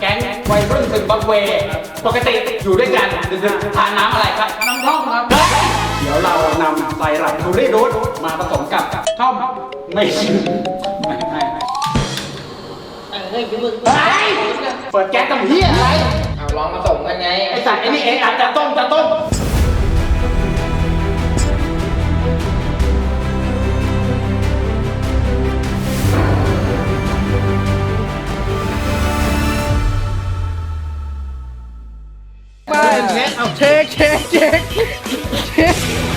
แก๊งวัยรุ่นซึมบับเว ปกติอยู่ด้วยกันดึกๆทานน้ำอะไรครับ น้ำท่อมครับ เดี๋ยวเรานำไซรัปทูรี่รูทมาผสมกับท่อมไม่ใช่ไม่ไม่ไม่เออเฮ้ยมึงเฮ้ยเปิดแก๊สกับเฮียอะไรเอาลองมาส่งกันไง ไอ้สัตว์ไอ้นี่เองอาจจะต้มจะต้ม ไม่เอาเช็คเช็คเช็คเช็ค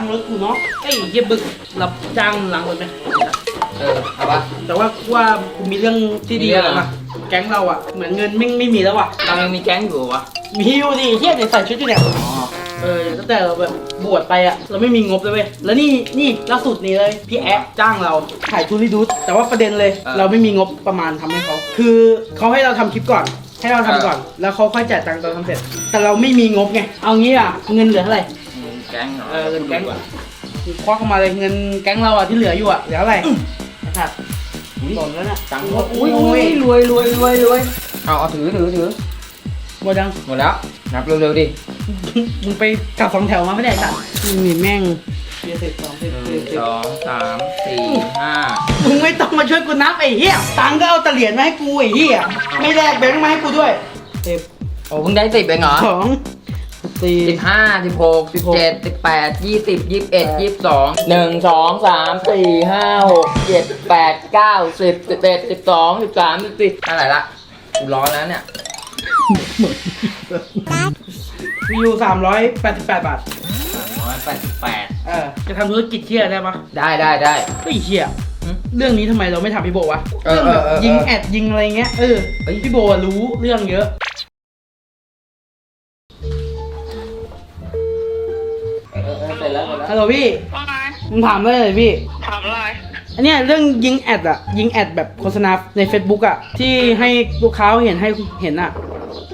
างรถกูเนาะไอ้เหี้ยบึกรับจ้างล้างรถไหมเออเอาปะ แต่ว่ากูว่ากูมีเรื่องที่ดีมีเรื่องแล้วอะไร นะแก๊งเราอะเหมือนเงินไม่ไม่มีแล้วว่ะเรายังมีแก๊งอยู่เหรอวะ มีอยู่ดิเฮียเดี๋ยวใส่ชุดอยู่เนี่ยอ๋อ เออตั้งแต่เราแบบบวชไปอะเราไม่มีงบเลยเว้ยแล้วนี่นี่ล่าสุดนี่เลยพี่แอ๊ะจ้างเราถ่ายทูริดูสแต่ว่าประเด็นเลยเราไม่มีงบประมาณทำให้เขาคือเขาให้เราทำคลิปก่อน ให้เราทำก่อน แล้วเขาค่อยจ่ายตังค์ตอนทำเสร็จ แต่เราไม่มีงบไงเอางี้อะเงินเหลือเท่าไหร่มี แก๊งเหรอเออเงินแก๊งควักออกมาเลยเงินแก๊งเราอะที่เหลืออยู่อะเหลืออะไรนะครับหล่นแล้วน่ะตังค์อุ้ยอุ้ยรวยรวยรวยรวยเอาเอาถือถือถือหมดยังหมดแล้วนับเร็วๆดิมึงไปกลับสองแถวมาไม่ได้สัตว์นี่แม่งเสียสิบสองสิบหสี่นึ่งสิบสองสามสี่ห้ามึงไม่ต้องมาช่วยกูนับไอ้เหี้ยตังค์ก็เอาแตะเหรียญมาให้กูไอ้เหี้ยไม่แลกแบงค์มาให้กูด้วยสิบโอ้เพิ่งได้สิบเองเหรอสอง สี่ สิบห้าสิบหกสิบเจ็ดสิบแปดยี่สิบยี่สิบเอ็ดยี่สิบสองหนึ่งสองสามสี่ห้าหกเจ็ดแปดเก้าสิบสิบเอ็ดสิบสองสิบสามสิบสี่อะไรละกูร้อนแล้วเนี่ยมีอยู่สามร้อยแปดสิบแปดบาทสามร้อยแปดสิบแปดเออ จะทำธุรกิจเที่ยได้ปะได้ได้ได้ไอ้เหี้ยหึเรื่องนี้ทำไมเราไม่ทำพี่โบวะเออเออเออ ยิงแอดยิงอะไรเงี้ย เออเฮ้ยพี่โบอะรู้เรื่องเยอะ ฮัลโหลพี่ว่าไงมึงถามได้เลยพี่ ถามอะไร อันเนี้ยเรื่องยิงแอดอะยิงแอดแบบโฆษณาใน Facebook อะที่ให้ลูกค้าเห็นให้เห็นอะ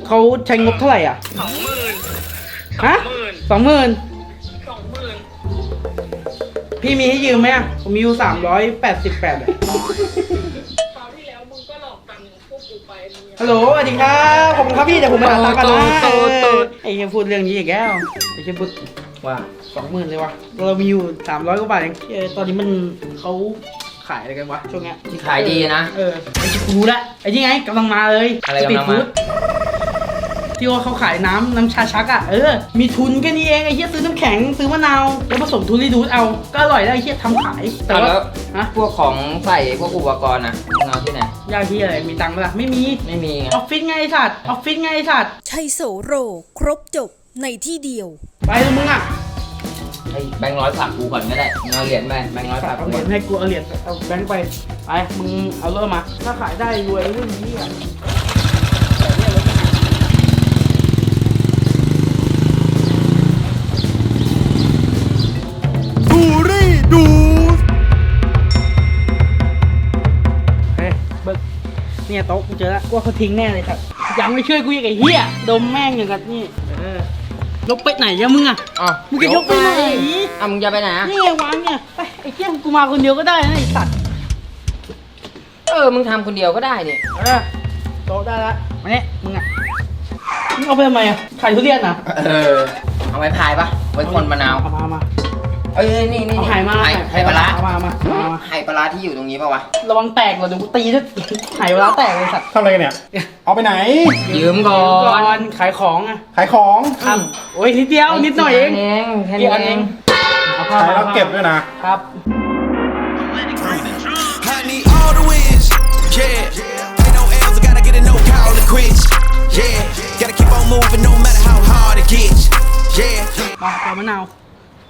เขาใช้งบเท่าไหร่อะสองหมื่นฮะหมื่นสองหมื่นสองหมื่นพี่มีให้ยืมไหมอะผมมีอยู่สามร้อยแปดสิบแปดอะคราวที่แล้วมึงก็หลอกตังค์พวกกูไปมึงยังฮัลโหลสวัสดีครับขอบคุณครับพี่เดี๋ยวผมไปหาตังค์กันนะโตโตโต ไอ้เหี้ยพูดเรื่องนี้อีกแล้วไอ้เหี้ยพูดว่า สองหมื่นเลยวะเรามีอยู่สามร้อยกว่าบาทเองเอ้ยตอนนี้มันเขาขายอะไรกันวะช่วงเนี้ยที่ขายดีนะ เออไอ้ที่กูรู้ละไอ้ที่ไงกำลังมาเลยอะไรสตรีทกำลังมาฟู้ดที่ว่าเขาขายน้ำน้ำชาชักอะเออมีทุนแค่นี้เองไอ้เหี้ยซื้อน้ำแข็งซื้อมะนาวแล้วผสมทูริดูสเอาก็อร่อยแล้วไอ้เหี้ยทำขายแต่เอาว่าแล้วฮะพวกของใส่พวกอุปกรณ์อะมึงเอาที่ไหน ยากที่อะไรมีตังค์ปะล่ะไม่มีไม่มีไง ออฟฟิศไงไอ้สัตว์ออฟฟิศไงไอ้สัตว์ ชัยโสโรครบจบในที่เดียว ไปเลยมึงอะ ไอ้แบงค์ร้อยฝากกูก่อนก็ได้มึงเอาเหรียญไปแบงค์ร้อยฝากเอากูเหรีก่ยอนญให้กูเอาเหรียญเอาแบงค์ไปไปมึงเอาเริ่มมา ถ้าขายได้รวยเรื่องนี้อะดูรี่ดูเฮ้ยเบิกเนี่ยโต๊ะกูเจอแล้วกูว่าเขาทิ้งแน่เลยครับยังไม่ช่วยกูอีกไอ้เหี้ยดมแม่งอย่างกับนี่เออ ยกไปไหนอะมึงอะอ๋อมึงจะยกไปไหนอะมึงจะไปไหนอะนี่ไงวางเนี่ยไปไอ้เหี้ยกูมาคนเดียวก็ได้นะไอ้สัตว์เออ มึงทำคนเดียวก็ได้เนี่ยเออโต๊ะได้ละมาเนี่ยมึงอะมึงเอาไปทำไมอะขายทุเรียนนะเออ เอาไว้พายปะไว้คนมะนาวเอามาเอามา เอ้ยนี่นี่เอานี่ไข่มาไข่ไข่ปลาร้าเอามาเอามาเอามาไข่ปลาร้าที่อยู่ตรงนี้ปะวะ ระวังแตกก่อนเดี๋ยวกูตีถ้าไข่เวลาแตกเลยสัตว์ทำอะไรกันเนี่ย เอาไปไหน ยืมก่อก่อนนขายของอะขายของครับโอ้ยนิดเดียวนิดหน่อยเองเองแค่เกี่นี้ยวกันเอเองงเอาเข้าขายมาแล้วเก็บด้วยนะ ครับ I need all the wins. Yeah. Ain't no L's, I gotta get a no call to quits. Yeah. Gotta keep on moving no matter how hard it gets. Yeah. มาเอามะนาว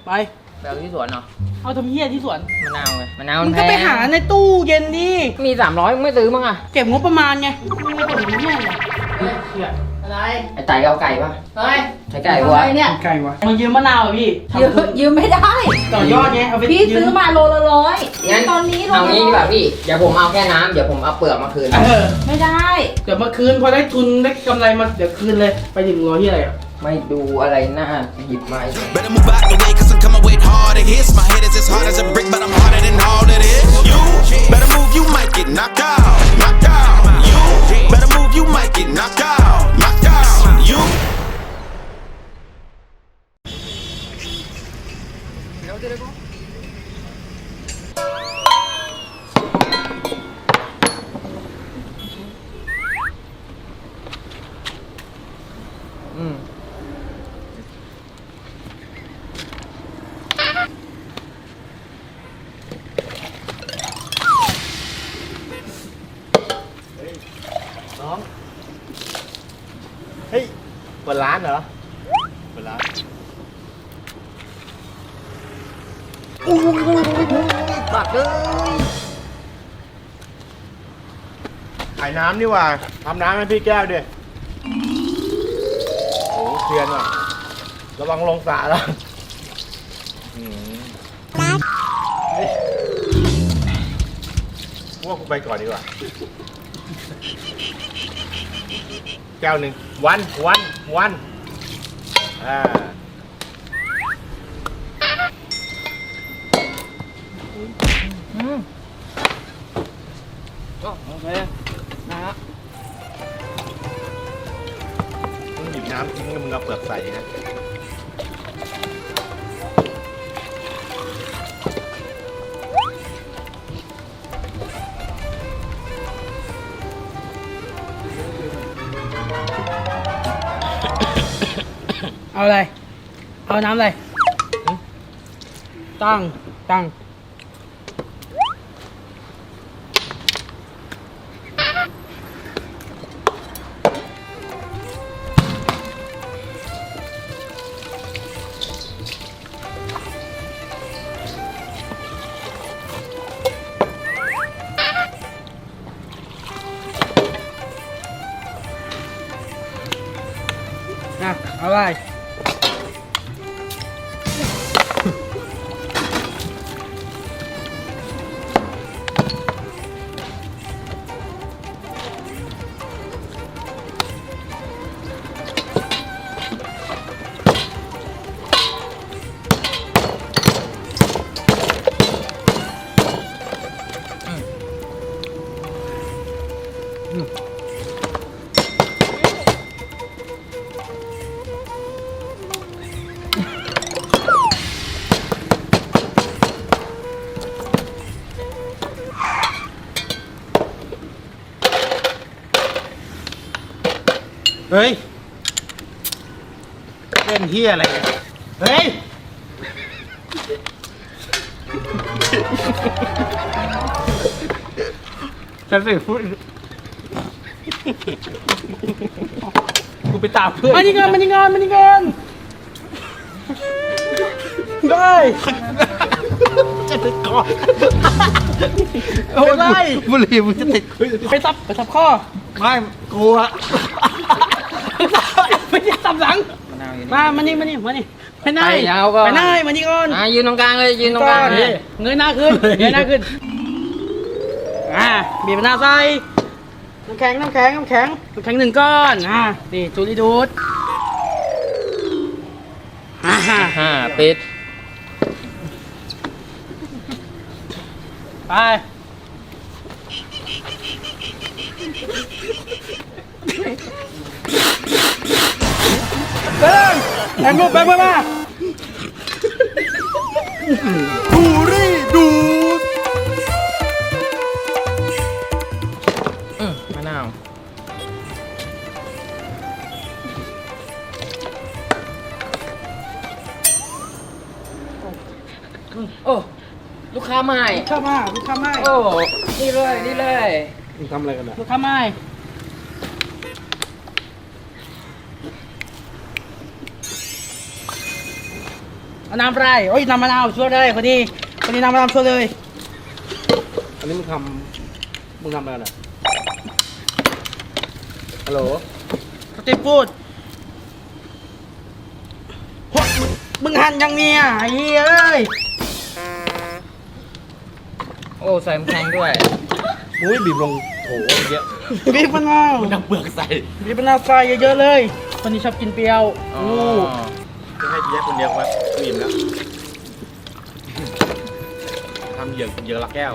ไป ไปเอาที่สวนเนาะเอาทำเหี้ยที่สวนมะนาวไงมะนาวมึมังนก็แพไปงหาในตู้เย็นดิ มีสามร้อยมึงไม่ซื้อมั้งอะเก็บงบประมาณไงไม่ได้ผลแน่เลยเฮ้ยเชี่ยอะไรไอ้ไต่เอาไก่ปะเฮ้ยใช้ไก่ปะวะทำเนี่ยไก่วะมึงยืมมะนาวเหรอพี่ยืมยืมไม่ได้ต่อยอดไงเอาไปพี่ซื้อมาโลละร้อยงั้นตอนนี้โลเอาละงี้ดีกร้อว่ายพี่เดี๋ยวผมเอาแค่น้ำเดี๋ยวผมเอาเปลือกมาคืนเออไม่ได้เดี๋ยวมาคืนพอได้ทุนได้กำไรมาเดี๋ยวคืนเลยไปถึงร้อยที่อะไรอะ ไม่ดูอะไรหน้าหยิบมาอีก Better move out the way, cause I'm coming with harder hits. My head is as hard as a brick, but I'm harder than all of this. You better move, you might get knocked out. Knocked out. You better move, you might get knocked out. Knocked out. You. อื น้ำนี่หว่าทำน้ำให้พี่แก้วดิโอ้เทียนว่ะ ระวังลงสระแล้วอืมเฮ้ยว่ากูไปก่อนดีกว่า แก้วหนึ่งวันวันวันอ่าอืมก็โอเค งเอาเปลือกใส่นะเอาอะไร เอาน้ำอะไรตั้งตั้ง ฮ้ยเล่นเฮียอะไรเนี่ยเฮ้ย ฉันสิพูดกูไปตามเพื่อนมานี่ก่อนมานี่ก่อนมานี่ก่อนได้จะติดคอไม่ได้บุหรี่มึงจะติด ไปซับไปซับข้อ ไม่กูอะ ไม่ได้ซับหลัง มะนาวอยู่นี่ มามานี่มานี่มานี่ไปไหนไปยาวก่อน ไปไหนมานี่ก่อนอะยืนตรงกลางเลยยืนตรงกก่ลาองนเลย เงยหน้าขึ้นเงยหน้าขึ้นอ่าบีบหน้าใส่น้ำแข็งน้ำแข็งน้ำแข็งน้ำแข็งหนึ่งก้อนอ่านี่จูริดูดอ่า ห้าปิด ไป เดินแข่งลูกไปเพื่อนมาบุหรี่ดูดอืมมะนาวโอ้ ลูกค้าใหม่เข้ามาลูกค้าไม่โอ้ นี่เลย นี่เลย มึงทำอะไรกันอะลูกค้าไม่ น้ำอะไรโอ้ยน้ำมะนาวช่วยเลยคนนี้คนนี้น้ำมะนาวช่วยเลยอันนี้มึงทำมึงทำอะไรน่ะฮัลโหลสตรีทฟู้ดโหมึงมึงหั่นยังเนี่ยไอ้เหี้ยเอ้ยโอ้ใส่น้ำแข็งด้วยมึงไม่บีบลงโถเยอะบีบมะนาวมึงทำเปลือกใส่บีบมะนาวใส่เยอะๆเลยคนนี้ชอบกินเปรี้ยวอ๋ออู้ จะให้พี่แยกคนเดียวครับบีบแล้วทำเหยื่อเหยื่อละแก้ว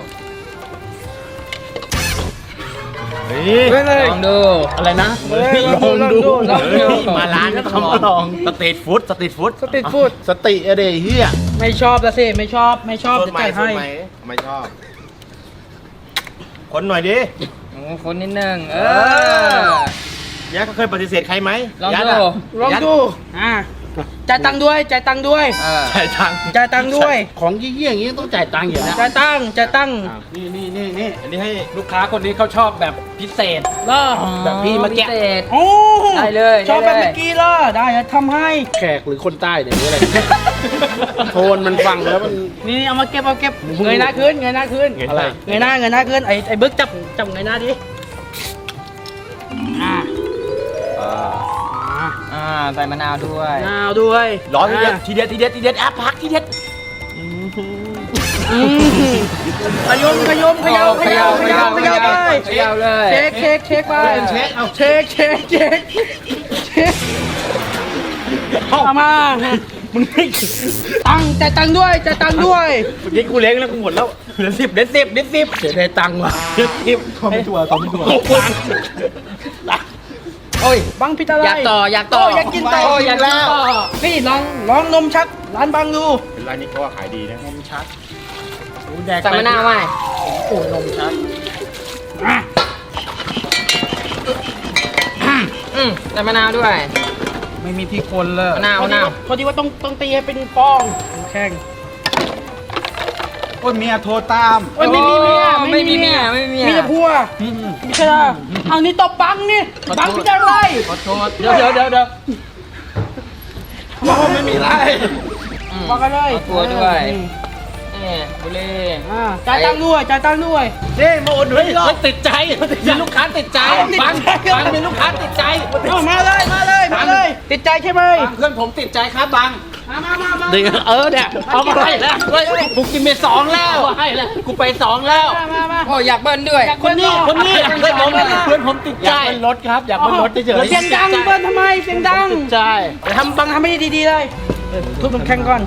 เฮ้ยเฮ้ยเลยลองดูอะไรนะเฮ้ยลองดูลองดูเฮ้ยมาร้านก็ต้องมาลองสตรีทฟู้ดสตรีทฟู้ดสตรีทฟู้ดสติอะเดเฮียไม่ชอบละสิไม่ชอบไม่ชอบโทษจะไหมจ่ายโทให้ษไหมไม่ชอบ คนหน่อยดิโอ้คนนิดนึงเออ ยักษ์ก็เคยปฏิเสธใครไหมลองยัดดูอะลองยัดูอ่า จ่ายตังค์ด้วยจ่ายตังค์ด้วยเออจ่ายตังค์จ่ายตังค์ด้วยของเยี่ยๆอย่างนี้ต้องจ่ายตังค์อยู่นะจ่ายตังค์จ่ายตังค์นี่นี่นี่นี่อันนี้ให้ลูกค้าคนนี้เขาชอบแบบพิเศษ ล่อแบบพี่เมื่อกี้ พิเศษ โอ้ได้เลยชอบแบบได้เลย เมื่อกี้ล่ะได้จะทำให้แขกหรือคนใต้เนี่ยหรืออะไร โทนมันฟังแล้วมันนี่เอามาเก็บเอาเก็บเงยหน้าขึ้นเงยหน้าขึ้นอะไร เงยหน้าเงยหน้าขึ้นไอ้ไอ้บึกจับจับเงยหน้าดิอ่าอ่าอ่า ใส่มะนาวด้วยมะนาวด้วยร้อนทีเด็ดาทีเด็ดทีเด็ดทีเด็ดอะพักทีเด็ดอืมขยมขยมขยำขยำขยำขยำไปขยำเลยเช็คเช็คเช็คไปเช็คเอาเช็คเช็คเช็คเช็คเอามามึงไม่ตังค์จ่ายตังค์ด้วยจ่ายตังค์ด้วยเมื่อกี้กูเล้งแล้วกูหมดแล้วเหลือสิบเด็ดสิบเด็ดสิบเสียดายตังค์ว่ะเด็ดสิบเขาไม่ตัวเขาไม่ตัว โอ้ยบังพิดอะไรอยากต่ออยากต่อโอยากกินต่อโอ้ยอยากกินต่อนี่ลองลองนมชักร้านบังดูร้านนี้เขาว่าขายดีนะนมชักใส่มะนาวไหมโอ้นมชักอะอืมใส่มะนาวด้วย ไม่มีที่คนเลยมะนาวพอมะดีนาวว่าพอดีว่าต้องต้องตีให้เป็นฟองแข็งโอ้ยเมียโทรตามโอ้ยไม่มีเมียไม่มีเมียไม่มีเมียมีแต่พัวไม่ใช่ล่ะ เอานี่ตบบังนี่บังพิดอะไรขอโทษเดี๋ยวเดี๋ยวเดี๋ยวเดี๋ยวบอกว่าไม่มีไรอืมบอกกันเลยเอาตัวด้วยอืมนี่บุหรีอ่าจ่ายตังค์ด้วยจ่ายตังค์ด้วยเฮ้ยมาอุดหนุนเฮ้ยอีกรอบเฮ้ยติดใจมีลูกค้าติดใจเอาติดบังใจบังมีลูกค้าติดใจเอามาเลยมาเลยมาเลย ติดใจใช่ไหมบังเพื่อนผมติดใจครับบังมามามามา เดี๋ยวเออเนี่ยเอามาให้แล้วเฮ้ยกูกินไปสองแล้วให้แล้วกูไปสองแล้วมามามาโอ้ยอยากเบิ้ลด้วย คนนี้คนนี้เพื่อนผมเพื่อนผมติดอใจยากเป็นรถครับ อยากเป็นรถเฉยเสียงดังเบิ้ลทำไมเสียงดังติดใจเดี๋ยวทำบังทำให้ดีๆเลยทุบมันแข็งก่อน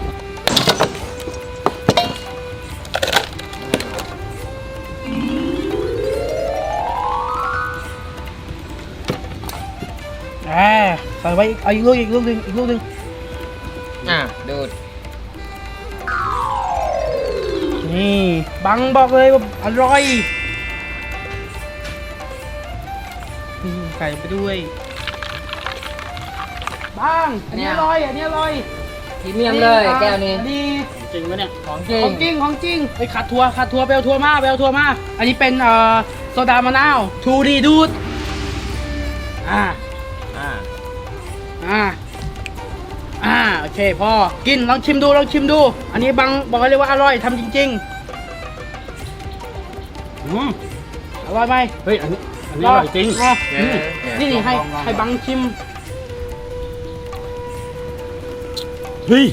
อ่าใส่ไว้เอาอีกลูกอีกลูกหนึ่งอีกลูกหนึ่ง นี่บังบอกเลยว่าอร่อยนี่ใส่ไปด้วยบังอันนี้อร่อยอันนี้อร่อยพรีเมียมเลยแก้วนี้อันนี้จริงไหมเนี่ยของจริของงจริงของจริงไปขัดทัวร์ขัดทัวร์ไปเอาทัวร์มาไปเอาทัวร์มาอันนี้เป็นเอ่อโซดามะนาวทูดีดูดอ่าอ่าอ่า อ่าโอเคพอกินลองชิมดูลองชิมดู อันนี้บังบอกเลยว่าอร่อยทำจริงอืมๆอร่อยไหมเฮ้ยอันนี้อันนี้อร่อยจริงอะเย้นี่นี่ให้ให้บังชิมเฮ้ย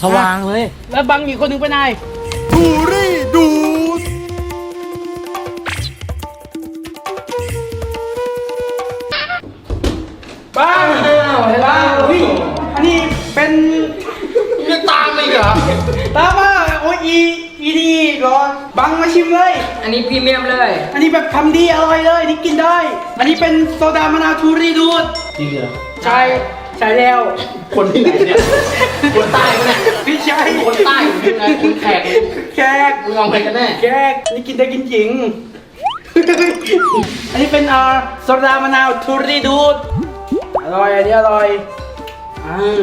สว่างเลย แล้วบังอีกคนหนึ่งไปไหนดูรี นจะตามอีกเหรอตามมาโอ้ยอีอีดีร้อนบังมาชิมเลย อันนี้พรีเมียมเลย อันนี้แบบทำดีอร่อยเลยนี่กินได้ อันนี้เป็นโซดามะนาวทูรีดูดจริงเหรอใช่ใช่แล้ว คนที่ไหนเนี่ยคนใต้ปะเนี่ยพี่ใช่คนใต้หรือไงคนแขกแขกมึงเอาไปกันแน่แขกนี่กินได้กินจริง อันนี้เป็นอ่าโซดามะนาวทูรีดูดอร่อยอันนี้อร่อยอ่อ่า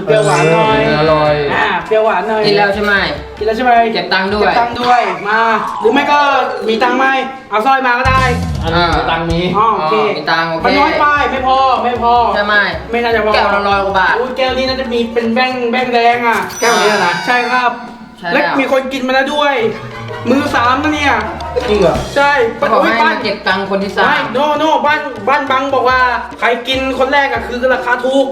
เปรี้ยวหวานหน่อยอร่อยอ่าเปรี้ยวหวานหน่อยกินแล้วใช่ไหมกินแล้วใช่ไหมเก็บตังค์ด้วยเก็บตังค์ด้วยมาหรือไม่ก็มีตังค์ไหมเอาสร้อยมาก็ได้อันนี้ตังค์มีอ๋อโอเคมีตังค์โอเคมันน้อยไปไม่พอไม่พอใช่ไหมไม่น่าจะพอแก้วละร้อยกว่าบาทอุ้ยแก้วนี้น่าจะมีเป็นแบงค์แบงค์แดงอะแก้วนี้นะใช่ครับใช่และแล้วมีคนกินมาแล้วด้วย มือสามนะเนี่ย จริงเหรอใช่เขาบอกให้บ้ามานเก็บตังค์คนที่สาไม่มโนโนบ้านบ้านบังบอกว่าใครกินคนแรกอะคือราคาถูก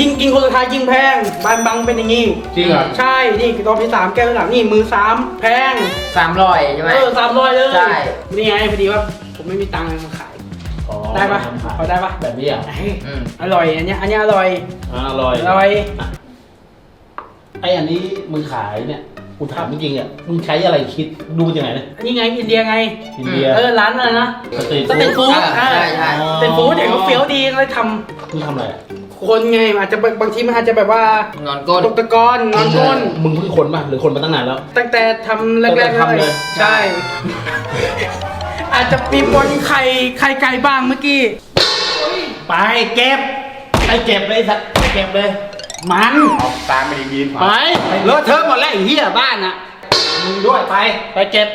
ยิ่งกินคนสุดท้ายยิ่งแพง บ้านบังเป็นอย่างนี้ จริงเหรอใช่ นี่รอบที่สามแก้วที่หลังนี่มือสามแพง สามร้อยใช่ไหม เออสามร้อยเลยใช่ นี่ไงพอดีว่าผมไม่มีตังค์มาขายได้ปะพอได้ปะแบบนี้อะเอ้ยอืมอร่อยอันเนี้ยอันเนี้ยอร่อยอ่าอร่อยอร่อย ไออันนี้มึงขายเนี่ย กูถามจริงๆอะมึงใช้อะไรคิดดูยังไงเนี่ยอันนี้ไงอินเดียไง อินเดียเออร้านอะไรนะสตรีทสเต็กฟู้ดอ่าใช่ใช่สเต็กฟู้ดเด็กเขาเฟี้ยวดีเลยทมึงทำอะไรอะำคนไงอาจจะบางทีมันอาจจะแบบว่านอนก้น ตกตะกอนนอนก้น มึงเพิ่งคนป่ะหรือคนมาตั้งนานแล้ว ตั้งแต่ทำแรกๆตั้งแต่ทำเลเลยยใช่ อาจจะมีบนไข่ไข่ไก่บ้างเมื่อกี้ ไปเก็บไปเก็บเลยสัตว์ไปเก็บเลย มันตามไปดีไปเลอะเทอะหมดแล้วไอ้เหี้ยบ้านอะมึงด้วยไปไปเก็บ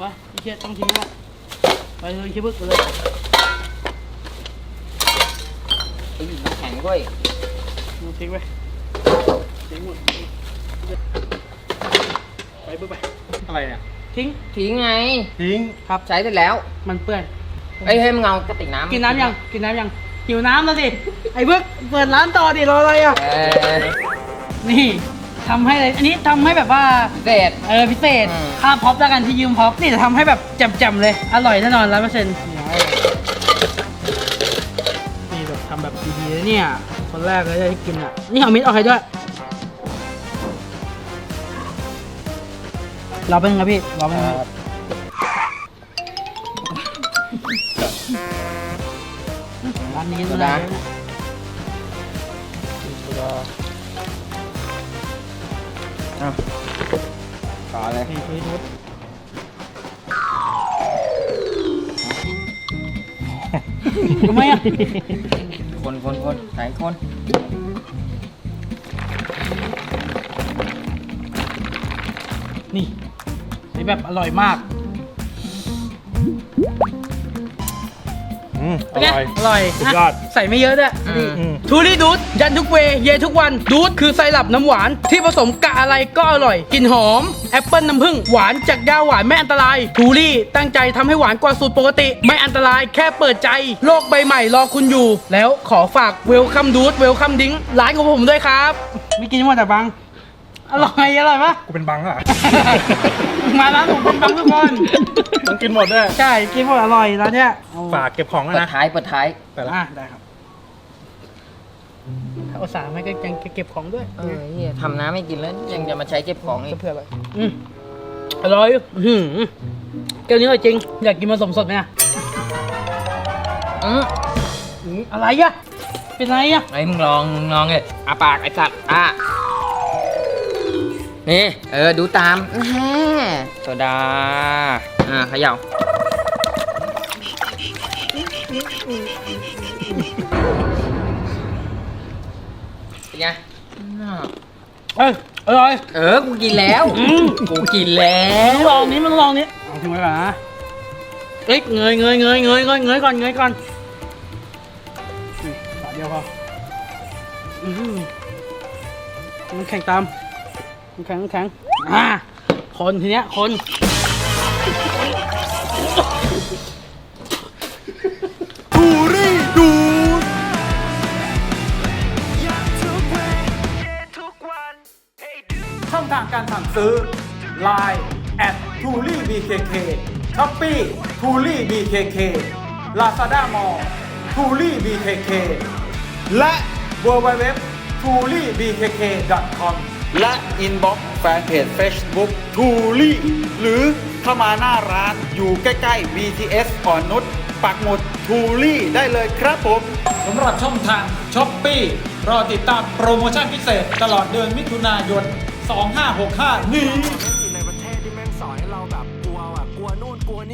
มาพี่เชียต้องทิ้งละไปเลยคิดบึกไปเลยไอ้หญิงน้ำแข็งด้วยมึงทิ้งไปทิ้งหมดไปบึกไปอะไรเนี่ย ทิ้งทิ้งไง ทิ้งครับใช้เสร็จแล้วมันเปื้อนเอ้ยให้มึงเอากระติกน้ำกินน้ำยังกินน้ำยังหิวน้ำแล้วสิไอ้บึกเปิดร้านต่อดิรออะไรอะเออนี่ทำให้เลยอันนี้ทำให้แบบว่า เสร็จ เออพิเศษอืม ค่าพ็อปแล้วกันที่ยืมพ็อปนี่จะทำให้แบบแจ่มๆเลย อร่อยแน่นอนร้อยเปอร์เซ็นต์นี่แบบทำแบบดีๆเลยเนี่ย คนแรกเลยที่กินอะ นี่เอามิดเอาใครด้วย รอเป็นไงพี่รอเป็นไงร้านนี้ร้านนี้ต่อเลยนี่คือทุบทำไมอะคนคนคนไหนคนนี่ นี่แบบอร่อยมาก อืมอเป็นไงร่อย อร่อยสุดยอดะใส่ไม่เยอะด้วยอืมอืม ทูรี่ดูดยันทุกเวย์เยทุกวันดูดคือไซรัปน้ำหวาน ที่ผสมกะอะไรก็อร่อยกลิ่นหอม แอปเปิลน้ำผึ้งหวานจากยาหวานไม่อันตราย ทูรี่ตั้งใจทำให้หวานกว่าสูตรปกติ ไม่อันตรายแค่เปิดใจ โลกใบใหม่รอคุณอยู่ แล้วขอฝากเวลคัมดูดเวลคัมดิ้งร้านของผมด้วยครับ ไม่กินว่าแต่บัง อร่อยอร่อยปะกูเป็นบังอะ มาร้านผมเป็นบังทุกคนต้องกินหมดด้วยใช่กินหมดอร่อยร้านเนี้ยเอฝากเก็บของอะเปิดนะท้ายเปิดท้ายไปละอะได้ครับถ้าอุตส่าห์ไม่ก็ยังเก็บของด้วยเออเฮียทำน้ำไม่กินแล้วยังจะมาใช้เก็บของอีก เพื่ออะไรอืมอร่อยอื้อหือแก้วนี้อร่อยจริง อยากกินผสมสดไหมอะอืมอืมอะไรอะเป็นไรอะไอ้ยมึงลองมึงลองเลยอาปากไอ้สัตว์อะ นี่เออดูตามแหมโซดา อ่าเขย่าเป็นไงอ่าเอ้ยอร่อยเออ กูกินแล้วอืมกูกินแล้วลองนี้มันลองนี้เอาทิ้งไว้ก่อนนะเอ้ยเงยเงยเงยเงยเงยเงยก่อนเงยก่อนนี่ฝาเดียวพออื้อหือมันแข็งตามมัน แข็งมันแข็งอ่าคนทีเนี้ยคนทูรี่ดูดช่องทางการสั่งซื้อ Line at t u l i BKK Shopee t u l i BKK Lazada Mall t u l i BKK และ www t u l i BKK com และ inbox แฟนเพจ Facebook t u l i หรือเข้ามาหน้าร้านอยู่ใกล้ ๆ BTS อ่อนนุชปักหมุดทูลี่ได้เลยครับผมสำหรับช่องทางช้อปปี้รอติดตามโปรโมชั่นพิเศษตลอดเดือนมิถุนายน 2565 นี้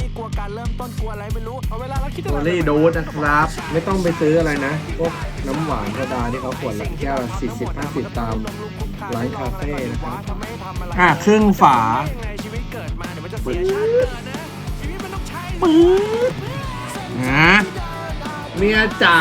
อยู่ในประเทศที่แม่งสอนให้เราแบบกลัวแบบกลัวนู่นกลัวโอลี่ดูดนะครับ ไม่ต้องไปซื้ออะไรนะพวกน้ำหวานโซดาที่เขาขวดละแก้วสี่สิบห้าสิบตามร้านคาเฟ่นะครับอะครึ่งฝาปื๊ดปื๊ดนะเมียจ๋า